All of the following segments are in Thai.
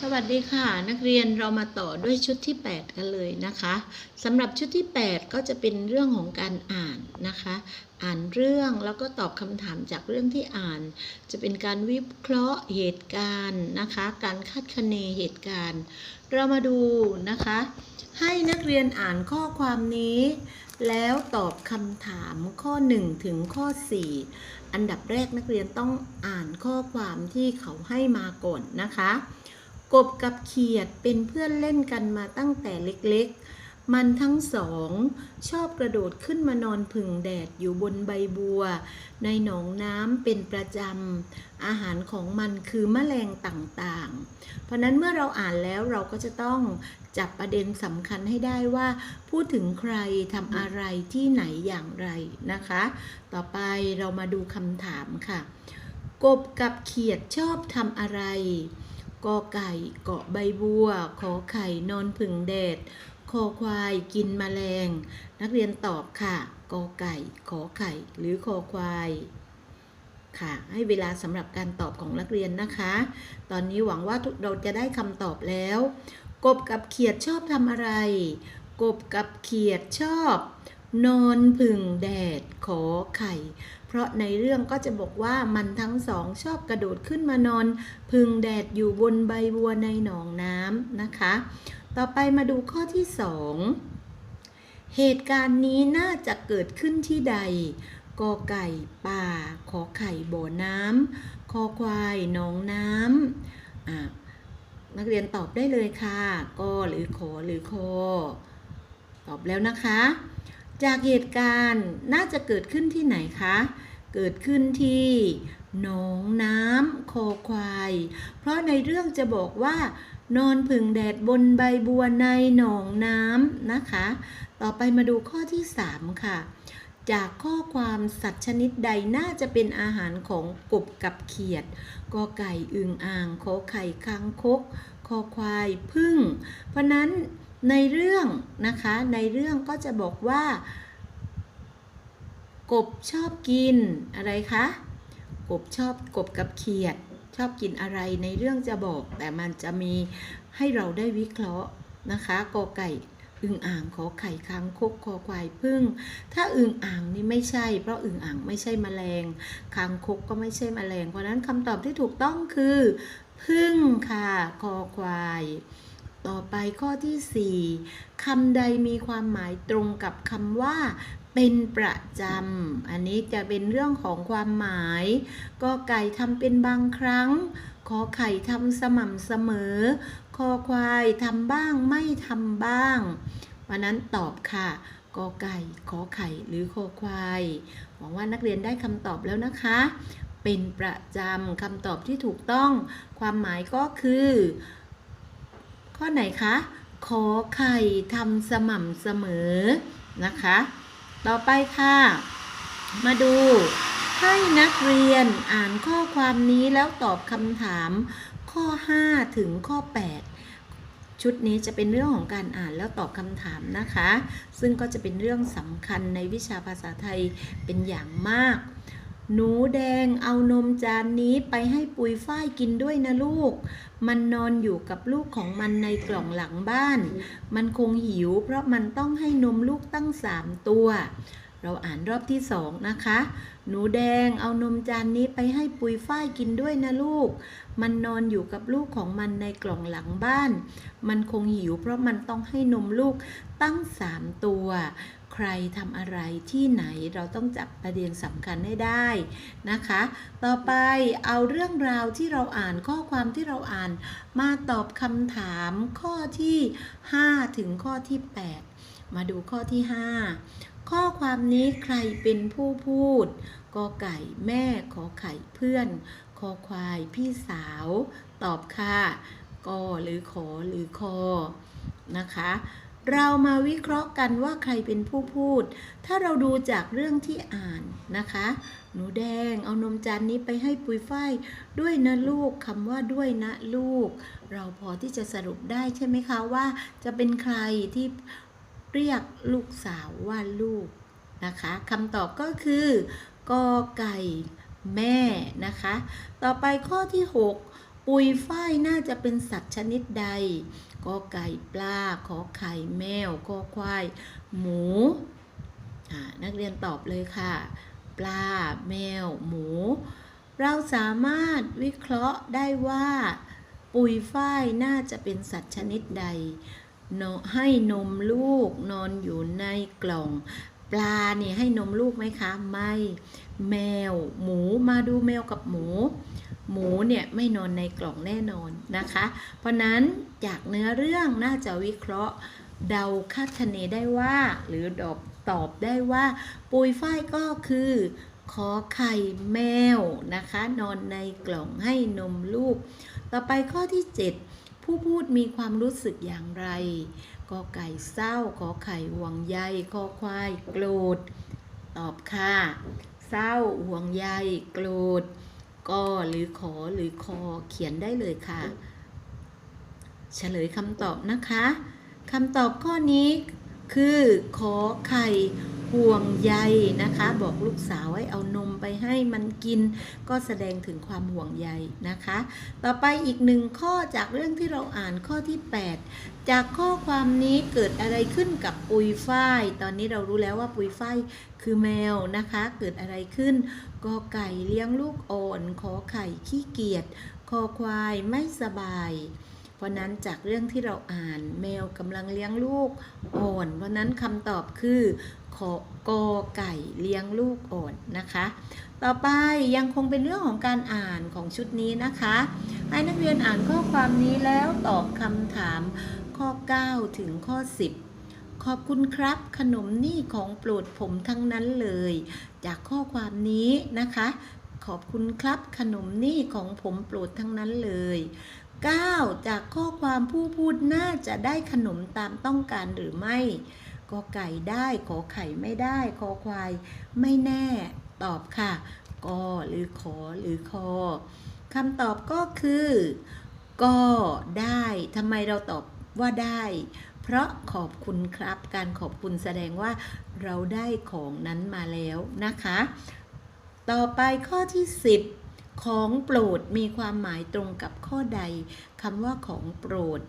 สวัสดีค่ะ นักเรียนเรามาต่อด้วยชุดที่ 8 กันเลยนะคะสำหรับชุดที่ 8 ก็จะเป็นเรื่องของการอ่านนะคะ อ่านเรื่องแล้วก็ตอบคำถามจากเรื่องที่อ่าน จะเป็นการวิเคราะห์เหตุการณ์นะคะ การคาดคะเนเหตุการณ์ เรามาดูนะคะ ให้นักเรียนอ่านข้อความนี้ แล้วตอบคำถามข้อ 1 ถึงข้อ 4 อันดับแรกนักเรียนต้องอ่านข้อความที่เขาให้มาก่อนนะคะ กบกับเขียดเป็นเพื่อนเล่นกันมาตั้งแต่เล็กๆ มันทั้งสอง ชอบกระโดดขึ้นมานอนผึ่งแดดอยู่บนใบบัว ในหนองน้ำเป็นประจำ อาหารของมันคือแมลงต่างๆ เพราะนั้นเมื่อเราอ่านแล้วเราก็จะต้องจับประเด็นสำคัญให้ได้ว่า พูดถึงใครทำอะไรที่ไหนอย่างไรนะคะ ต่อไปเรามาดูคำถามค่ะ กบกับเขียดชอบทำอะไร กอไก่เกาะใบบัว ขอไข่นอนผึ่งแดด คอควายกินแมลง นักเรียนตอบค่ะกอไก่ ขอไข่ หรือคอควาย ค่ะ ให้เวลาสำหรับการตอบของนักเรียนนะคะ ตอนนี้หวังว่าทุกเราจะได้คำตอบแล้ว กบกับเขียดชอบทำอะไร กบกับเขียดชอบ นอนผึ่งแดดขอไข่ เพราะในเรื่องก็จะบอกว่ามันทั้งสองชอบกระโดดขึ้นมานอน พึ่งแดดอยู่บนใบบัวในหนองน้ำนะคะ ต่อไปมาดูข้อที่สองเหตุการณ์นี้น่าจะเกิดขึ้นที่ใดกอไก่ป่า ขอไข่บ่อน้ำคอควายหนองน้ำนักเรียนตอบได้เลยค่ะกอหรือขอหรือคอตอบแล้วนะคะ จากเหตุการณ์น่าจะเกิดขึ้นที่ไหนคะ เกิดขึ้นที่หนองน้ำคอควาย เพราะในเรื่องจะบอกว่า นอนผึ่งแดดบนใบบัวในหนองน้ำนะคะ ต่อไปมาดูข้อที่ 3 ค่ะ จากข้อความสัตว์ชนิดใดน่าจะเป็นอาหารของกบกับเขียดกอไก่อึ่งอ่างขอไข่คางคกคอควายพึ่ง เพราะนั้น ในเรื่องนะคะในเรื่องก็จะบอกว่า กบชอบกินอะไรคะกบชอบกบกับเขียด ชอบกินอะไรในเรื่องจะบอก แต่มันจะมีให้เราได้วิเคราะห์นะคะกอไก่อึ่งอ่างขอไข่ค้างคกคอควายพึ่ง ถ้าอึ่งอ่างนี่ไม่ใช่ เพราะอึ่งอ่างไม่ใช่แมลงค้างคกก็ไม่ใช่แมลง เพราะนั้นคำตอบที่ถูกต้องคือ พึ่งค่ะคอควาย ต่อไปข้อที่ 4คำใดมีความหมายตรงกับคำว่า เป็นประจำ อันนี้จะเป็นเรื่องของความหมาย ก็ไก่ทำเป็นบางครั้ง ขอไข่ทำสม่ำเสมอ คอควายทำบ้างไม่ทำบ้างวันนั้นตอบค่ะกอไก่ ขอไข่ หรือคอควาย หวังว่านักเรียนได้คำตอบแล้วนะคะ เป็นประจำคำตอบที่ถูกต้อง ความหมายก็คือ ข้อไหนคะ ขอไข่ทำสม่ำเสมอนะคะ ต่อไปค่ะ มาดูให้นักเรียนอ่านข้อความนี้แล้วตอบคำถามข้อ 5 ถึงข้อ 8 ชุดนี้จะเป็นเรื่องของการอ่านแล้วตอบคำถามนะคะ ซึ่งก็จะเป็นเรื่องสำคัญในวิชาภาษาไทยเป็นอย่างมาก หนูแดงเอานมจานนี้ไปให้ปุยฝ้ายกินด้วยนะลูก มันนอนอยู่กับลูกของมันในกล่องหลังบ้าน มันคงหิวเพราะมันต้องให้นมลูกตั้งสามตัว เราอ่านรอบที่สองนะคะ หนูแดงเอานมจานนี้ไปให้ปุยฝ้ายกินด้วยนะลูก มันนอนอยู่กับลูกของมันในกล่องหลังบ้าน มันคงหิวเพราะมันต้องให้นมลูกตั้งสามตัว ใครทำอะไรที่ไหนเราต้องจับประเด็นสำคัญให้ได้นะคะ ต่อไปเอาเรื่องราวที่เราอ่านข้อความที่เราอ่าน มาตอบคำถามข้อที่ 5 ถึงข้อที่ 8 มาดูข้อที่ 5 ข้อความนี้ใครเป็นผู้พูดกอไก่แม่ขอไข่เพื่อนคอควายพี่สาว ตอบค่ะกอหรือขอหรือคอนะคะ เรามาวิเคราะห์กันว่าใครเป็นผู้พูด ถ้าเราดูจากเรื่องที่อ่านนะคะ หนูแดงเอานมจานนี้ไปให้ปุยฝ้ายด้วยนะลูกคำว่าด้วยนะลูก เราพอที่จะสรุปได้ใช่ไหมคะว่า จะเป็นใครที่เรียกลูกสาวว่าลูกนะคะคำตอบก็คือกอไก่แม่นะคะ ต่อไปข้อที่ 6 ปุยฝ้ายน่าจะเป็นสัตว์ชนิดใดกอไก่ปลาขอไข่แมวคอควาย หมู นักเรียนตอบเลยค่ะ ปลา แมว หมู เราสามารถวิเคราะห์ได้ว่า ปุยฝ้ายน่าจะเป็นสัตว์ชนิดใดนให้นมลูกนอนอยู่ในกล่อง ปลาเนี่ยให้นมลูกไหมคะ ไม่ แมว หมูมาดูแมวกับหมู หมูเนี่ยไม่นอนในกล่องแน่นอนนะคะ เพราะนั้นจากเนื้อเรื่องน่าจะวิเคราะห์เดาคาดคะเนได้ว่า หรือตอบตอบได้ว่าปุยฝ้ายก็คือขอไข่แมวนะคะ นอนในกล่องให้นมลูก ต่อไปข้อที่ 7 ผู้พูดมีความรู้สึกอย่างไรกอไก่เศร้าขอไข่ห่วงใยคอควายโกรธ ตอบค่ะ เศร้า ห่วงใยโกรธก็หรือขอหรือคอเขียนได้เลยค่ะ เฉลยคำตอบนะคะคำตอบข้อนี้คือขอไข่ ห่วงใยนะคะ บอกลูกสาวให้เอานมไปให้มันกิน ก็แสดงถึงความห่วงใยนะคะ ต่อไปอีกหนึ่งข้อจากเรื่องที่เราอ่านข้อที่ 8 จากข้อความนี้เกิดอะไรขึ้นกับปุยฝ้าย ตอนนี้เรารู้แล้วว่าปุยฝ้ายคือแมวนะคะ เกิดอะไรขึ้นกอไก่เลี้ยงลูกอ่อนขอไข่ขี้เกียจคอควายไม่สบายเพราะนั้นจากเรื่องที่เราอ่านแมวกำลังเลี้ยงลูกอ่อน เพราะนั้นคำตอบคือ ขอกอไก่เลี้ยงลูกอ่อนนะคะ ต่อไปยังคงเป็นเรื่องของการอ่านของชุดนี้นะคะ ให้นักเรียนอ่านข้อความนี้แล้วตอบคำถามข้อ 9 ถึงข้อ 10 ขอบคุณครับ ขนมนี่ของโปรดผมทั้งนั้นเลย จากข้อความนี้นะคะ ขอบคุณครับ ขนมนี่ของผมโปรดทั้งนั้นเลย9จากข้อความผู้พูดน่าจะได้ขนมตามต้องการหรือไม่ กอไก่ได้ขอไข่ไม่ได้คอควายไม่แน่ตอบค่ะกอหรือขอหรือคอคำตอบก็คือก็ได้ทำไมเราตอบว่าได้ เพราะขอบคุณครับการขอบคุณแสดงว่าเราได้ของนั้นมาแล้วนะคะ ต่อไปข้อที่ 10 ของโปรดมีความหมายตรงกับข้อใดคำว่าของโปรด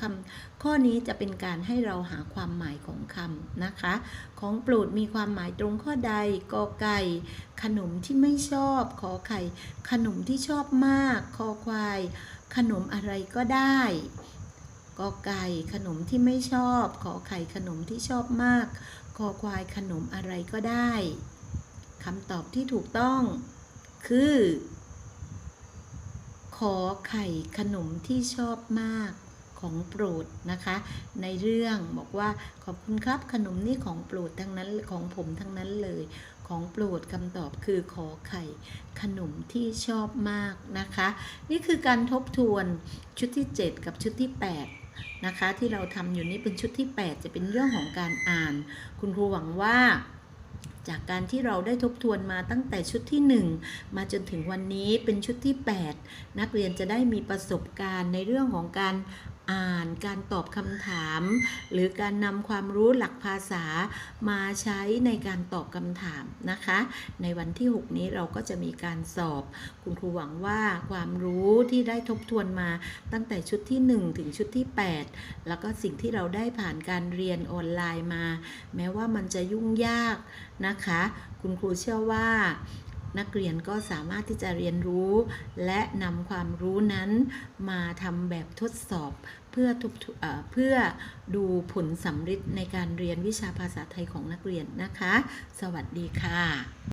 คำข้อนี้จะเป็นการให้เราหาความหมายของคำนะคะ ของโปรดมีความหมายตรงข้อใดกอไก่ ขนมที่ไม่ชอบขอไข่ ขนมที่ชอบมากคอควาย ขนมอะไรก็ได้กอไก่ขนมที่ไม่ชอบ ขอไข่ขนมที่ชอบมาก คอควายขนมอะไรก็ได้คำตอบที่ถูกต้อง คือ ขอไข่ขนมที่ชอบมากของโปรดนะคะ ในเรื่องบอกว่าขอบคุณครับขนมนี่ของโปรดทั้งนั้นของผมทั้งนั้นเลย ของโปรดคำตอบคือขอไข่ขนมที่ชอบมากนะคะ นี่คือการทบทวนชุดที่ 7 กับชุดที่ 8 นะคะ ที่เราทำอยู่นี้เป็นชุดที่ 8 จะเป็นเรื่องของการอ่าน คุณครูหวังว่า จากการที่เราได้ทบทวนมาตั้งแต่ชุดที่ 1 มาจนถึงวันนี้เป็นชุดที่ 8 นักเรียนจะได้มีประสบการณ์ในเรื่องของการ อ่าน การตอบคำถาม หรือการนำความรู้หลักภาษามาใช้ในการตอบคำถามนะคะ ในวันที่ 6 นี้เราก็จะมีการสอบ คุณครูหวังว่าความรู้ที่ได้ทบทวนมาตั้งแต่ชุดที่ 1 ถึงชุดที่ 8 แล้วก็สิ่งที่เราได้ผ่านการเรียนออนไลน์มา แม้ว่ามันจะยุ่งยากนะคะ คุณครูเชื่อว่า นักเรียนก็สามารถที่จะเรียนรู้ และนำความรู้นั้นมาทำแบบทดสอบเพื่อทุกเอ่อเพื่อดูผลสำฤทธิ์ในการเรียนวิชาภาษาไทยของนักเรียนนะคะ สวัสดีค่ะ